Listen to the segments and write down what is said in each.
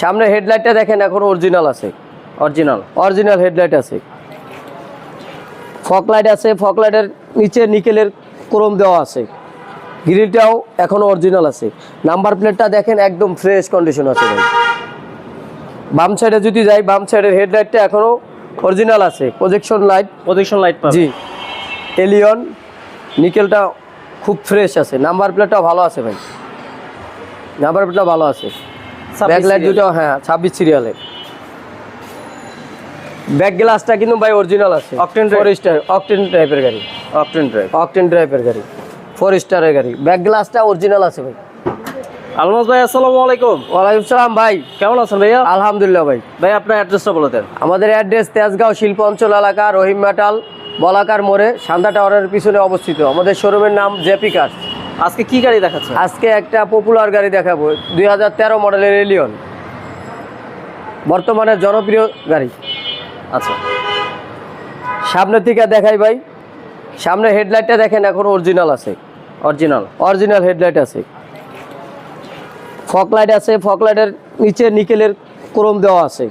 সামনে হেডলাইটটা দেখেন এখন অরিজিনাল আছে। অরিজিনাল অরিজিনাল হেডলাইট আছে। ফক লাইট আছে ফক লাইটের নিচে নিকেলের ক্রোম দেওয়া আছে। গ্রিলটাও এখনও অরিজিনাল আছে। নাম্বার প্লেটটা দেখেন একদম ফ্রেশ কন্ডিশন আছে ভাই। বাম সাইডে যদি যাই বাম সাইডের হেডলাইটটা এখনও অরিজিনাল আছে। প্রজেকশন লাইট প্রজেকশন লাইট জি। এলিয়ন নিকেলটা খুব ফ্রেশ আছে। নাম্বার প্লেটটা ভালো আছে ভাই। নাম্বার প্লেটটা ভালো আছে। ব্যাক লাইট দুটো হ্যাঁ ছাব্বিশ সিরিয়ালের ব্যাক গ্লাসটা কিন্তু ভাই অরিজিনাল আছে। Drive? ফোর স্টার অকটেন টাইপের গাড়ি। অপটেন ড্রাইভ অকটেন ড্রাইভের গাড়ি। ফোর স্টারের গাড়ি। ব্যাক গ্লাসটা অরিজিনাল আছে ভাই। আলমাস ভাই আসসালামু আলাইকুম। ওয়ালাইকুম সালাম ভাই। কেমন আছেন ভাইয়া? আলহামদুলিল্লাহ ভাই। ভাই আপনার অ্যাড্রেসটা বলে দেন। আমাদের অ্যাড্রেস তেজগাঁও শিল্প অঞ্চল এলাকা রহিম মেটাল বলাকার মোড়ে সান্দা টাওয়ারের পিছনে অবস্থিত। আমাদের শোরুমের নাম জেপি কার আজকে কি গাড়ি দেখাচ্ছেন? আজকে একটা পপুলার গাড়ি দেখাবো দুই হাজার তেরো মডেলের এলিয়ন বর্তমানে জনপ্রিয় গাড়ি। আচ্ছা। সামনে থেকে দেখাই ভাই। সামনে হেডলাইটটা দেখেন এখন অরিজিনাল আছে। অরিজিনাল অরিজিনাল হেডলাইট আছে। ফক লাইট আছে ফক লাইটের নিচে নিকেলের ক্রোম দেওয়া আছে।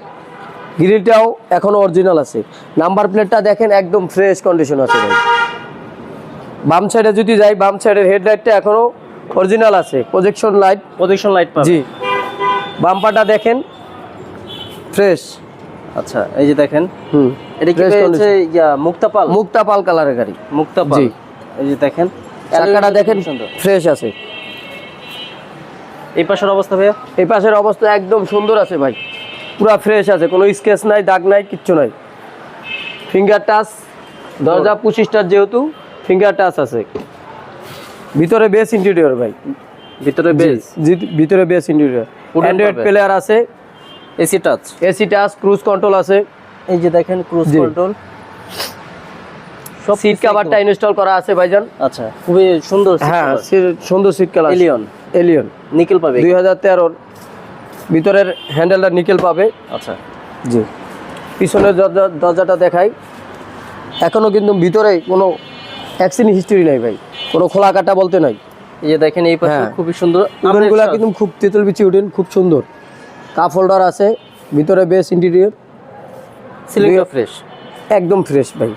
গ্রিলটাও এখনও অরিজিনাল আছে। নাম্বার প্লেটটা দেখেন একদম ফ্রেশ কন্ডিশন আছে ভাই। বাম সাইডে যদি যাই বাম সাইডের হেডলাইটটা এখনও অরিজিনাল আছে প্রজেকশন লাইট প্রজেকশন লাইট পাবে। জি। বাম্পারটা দেখেন ফ্রেশ আচ্ছা এই যে দেখেন হুম। এটা কি হচ্ছে। ইয়া মুক্তাপাল? মুক্তা পাল কালারের গাড়ি। মুক্তাপাল। জি। এই যে দেখেন চাকাটা দেখেন সুন্দর। ফ্রেশ আছে। এই পাশের অবস্থা ভাইয়া? এই পাশের অবস্থা একদম সুন্দর আছে ভাই। পুরো ফ্রেশ আছে কোনো স্কেচ নাই দাগ নাই কিচ্ছু নাই। ফিঙ্গার টাচ দরজা পঁচিশটার যেহেতু। ফিঙ্গার টাচ আছে। ভিতরে বেস ইন্টেরিয়র ভাই। ভিতরে জি, ভিতরে বেস ইন্টেরিয়র অ্যান্ড্রয়েড প্লেয়ার আছে। AC touch AC touch cruise control আছে। এই যে দেখেন ক্রুজ। কন্ট্রোল সিট কাভারটা ইনস্টল করা আছে ভাইজান। আচ্ছা খুবই সুন্দর হ্যাঁ সুন্দর seat colour Allion Allion nickel পাবে? দুই হাজার তেরোর ভিতরের হ্যান্ডেলটা নিকেল পাবে। আচ্ছা। জি। পিছনের দরজা দরজাটা দেখাই। এখনও কিন্তু ভিতরে কোনো অ্যাক্সিডেন্ট হিস্টরি নাই ভাই। কোনো খোলা কাটা বলতে নাই। এই যে দেখেন এই পাশে হ্যাঁ। খুবই সুন্দর। উডেনগুলো কিন্তু খুব তেঁতুল বিচি উডেন খুব সুন্দর। কাপ হোল্ডার আছে ভিতরে বেস ইন্টেরিয়র সিলিংটা ফ্রেশ একদম ফ্রেশ ভাই।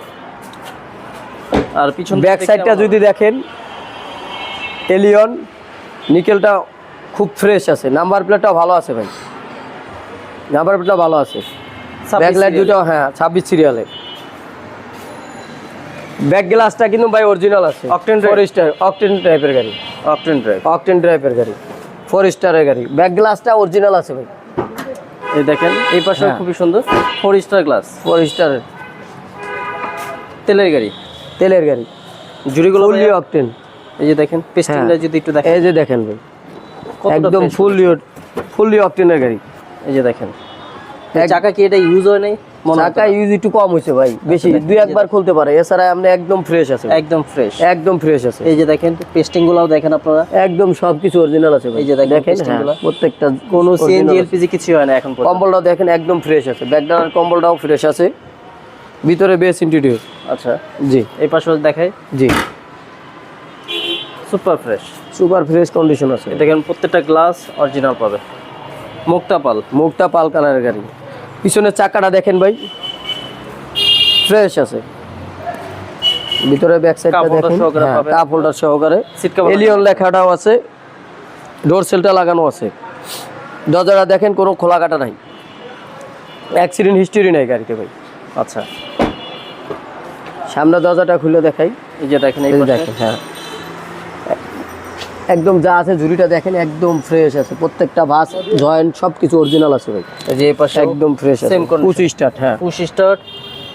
আর পিছন ব্যাক সাইডটা যদি দেখেন এলিয়ন নিকেলটা খুব ফ্রেশ আছে। নাম্বার প্লেটটা ভালো আছে ভাই। নাম্বার প্লেটটা ভালো আছে। ব্যাক লাইট দুটো হ্যাঁ ছাব্বিশ সিরিয়ালের ব্যাক গ্লাসটা কিন্তু ভাই অরিজিনাল আছে। Octane ফোর স্টার অকটেন টাইপের গাড়ি। অপটেন ড্রাইভ অকটেন ড্রাইভের গাড়ি। ফোর স্টারের গাড়ি। ব্যাক গ্লাসটা অরিজিনাল আছে ভাই। এই দেখেন এই পাশে হ্যাঁ। খুবই সুন্দর। ফোর স্টার গ্লাস ফোর স্টারের তেলের গাড়ি? তেলের গাড়ি। জুড়িগুলো ফুললি অকটেন এই যে দেখেন পেস্টিংটা যদি একটু দেখেন। এই যে দেখেন ভাই। একদম। ফুললি ফুললি অকটেনের গাড়ি। এই যে দেখেন। চাকা কি এটা ইউজ হয় নাই? হতো ইউজ একটু কম হয়েছে ভাই বেশি দুই একবার খুলতে পারে এছাড়া আপনি একদম ফ্রেশ আছে একদম ফ্রেশ একদম ফ্রেশ আছে। এই যে দেখেন পেস্টিং গুলাও দেখেন আপনারা? একদম সবকিছু অরিজিনাল আছে এই যে দেখেন হ্যাঁ। প্রত্যেকটা কোনো সিএনজি এলপিজি কিছু হয় না এখন পর্যন্ত। কম্বলটা দেখেন একদম ফ্রেশ আছে। ব্যাকগ্রাউন্ডের কম্বলটাও ফ্রেশ আছে। ভিতরে বেস ইন্টেরিয়র আচ্ছা। জি। এই পাশে দেখাই। জি। Super fresh super fresh condition আছে। দেখেন প্রত্যেকটা গ্লাস অরিজিনাল পাবে। মুক্তাপাল। মুখটা পাল কালারের গাড়ি। পিছনের চাকাটা দেখেন ভাই। ফ্রেশ আছে। ভিতরে ব্যাক সাইডটা দেখেন। কাপ হোল্ডার সহকারে। এলিয়ন লেখাটাও আছে। ডোর সেলটা লাগানো আছে। দরজাটা দেখেন কোনো খোলা কাটা নাই। অ্যাক্সিডেন্ট হিস্টোরি নাই গাড়িতে ভাই। আচ্ছা। সামনে দরজাটা খুলে দেখাই। এই যে দেখেন এই দেখেন হ্যাঁ। একদম যা আছে ঝুড়িটা দেখেন একদম ফ্রেশ আছে। প্রত্যেকটা ভাস জয়েন্ট সব কিছু অরিজিনাল আছে ভাই। এই যে এই পাশে একদম ফ্রেশ আছে। পঁচিশ স্টার্ট হ্যাঁ। পুশ স্টার্ট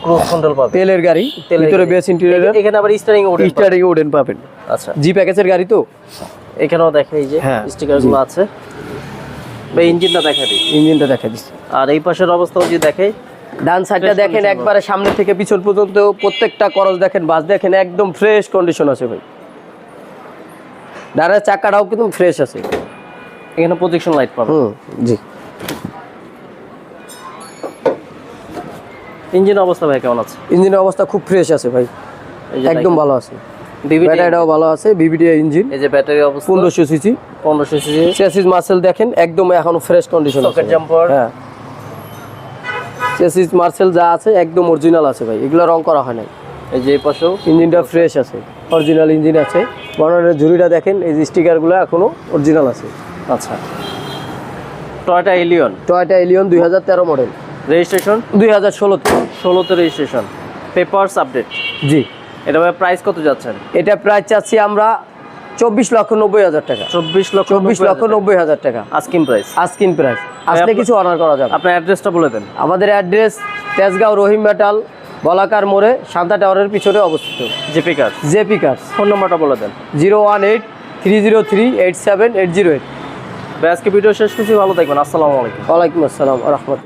ক্রুজ কন্ট্রোল পাবে তেলের গাড়ি ভিতরে বেস ইন্টেরিয়র এখানে- আবার স্টারিং ওঠে স্টারিং উডেন পাবেন। আচ্ছা। জি প্যাকেজের গাড়ি তো? এখানেও দেখে এই যে হ্যাঁ, স্টিকার আছে। বা ইঞ্জিনটা দেখা দিই। ইঞ্জিনটা দেখা দিচ্ছি। আর এই পাশের অবস্থাও যদি দেখে ডান সাইডটা দেখেন একবারে সামনে থেকে পিছন পর্যন্ত প্রত্যেকটা করজ দেখেন বাস দেখেন একদম ফ্রেশ কন্ডিশন আছে ভাই। ডানের চাকাটাও কিন্তু ফ্রেশ আছে। এখানে প্রজেকশন লাইট পাবে হুম জি। ইঞ্জিনের অবস্থা ভাই কেমন আছে? ইঞ্জিনের অবস্থা খুব ফ্রেশ আছে ভাই। একদম ভালো আছে। ব্যাটারিটাও ভালো আছে বিবিডি ইঞ্জিন এই যে ব্যাটারি অবস্থা। পনেরোশো সিসি পনেরোশো সিসি চেসিস মার্সেল দেখেন একদম এখনও ফ্রেশ কন্ডিশন। হ্যাঁ। চেসিস মার্সেল যা আছে একদম অরিজিনাল আছে ভাই। এগুলো রং করা হয় নাই। এই যে পাশেও। ইঞ্জিনটা ফ্রেশ আছে। অরিজিনাল ইঞ্জিন আছে। বর্ণনের ঝুড়িটা দেখেন এই যে স্টিকারগুলো এখনও অরিজিনাল আছে। আচ্ছা। টয়টা এলিয়ন টয়টা এলিয়ন দুই হাজার তেরো মডেল রেজিস্ট্রেশন দুই হাজার ষোলোতে ষোলোতে রেজিস্ট্রেশন পেপারস আপডেট জি। এটা ভাই প্রাইস কত যাচ্ছেন? এটা প্রায় চাচ্ছি আমরা চব্বিশ লক্ষ নব্বই হাজার টাকা। চব্বিশ লক্ষ চব্বিশ লক্ষ নব্বই হাজার টাকা। আস্কিং প্রাইস আস্কিন প্রাইস আসলে কিছু অনার করা যাবে। আপনার অ্যাড্রেসটা বলে দেন। আমাদের অ্যাড্রেস তেজগাঁও রহিম মেটাল বলাকার মোড়ে শান্তা টাওয়ারের পিছনে অবস্থিত। JP car JP car phone নম্বরটা বলে দেন। Zero one eight three zero three eight seven eight zero eight. আজকে ভিডিও শেষ করছি ভালো থাকবেন। আসসালামু আলাইকুম। ওয়ালাইকুম আসসালাম রহমতুল্লাহ